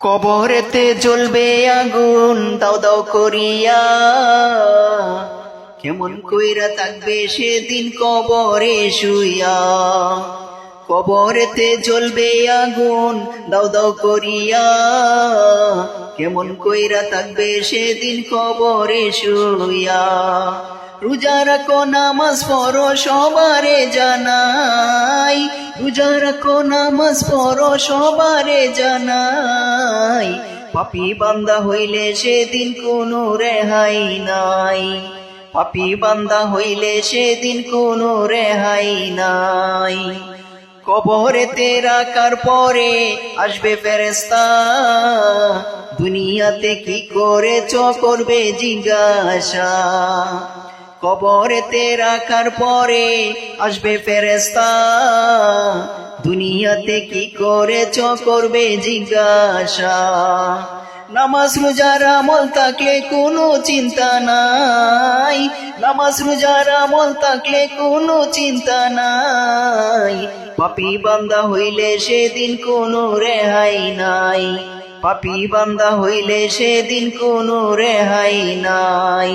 কবরেতে জ্বলবে আগুন, দাও দাও করিয়া। কেমন কইরা থাকবে সেদিন কবরে শুইয়া। কবরেতে জ্বলবে আগুন, দাও দাও করিয়া। কেমন কইরা থাকবে সেদিন কবরে শুইয়া। রোজা রাখো, নামাজ পড়ো, সবারে জানাই রোজা রাখো নামাজ পড়ো, সবারে জানাই। পাপি বান্দা হইলে সেদিন কোনো রেহাই নাই। পাপি বান্দা হইলে সেদিন কোনো রেহাই নাই। কবরেতে রাখার পরে আসবে ফেরেস্তা দুনিয়াতে কি করেছ, করবে জিজ্ঞাসা। কবরেতে রাখার পরে আসবে ফেরেস্তা দুনিয়াতে কি করেছ করবে জিজ্ঞাসা। নামাজ রোজার আমল থাকলে কোনো চিন্তা নাই। নামাজ রোজার আমল থাকলে কোনো চিন্তা নাই। পাপি বান্দা হইলে সেদিন কোনো রেহাই নাই। পাপি বান্দা হইলে সেদিন কোনো রেহাই নাই।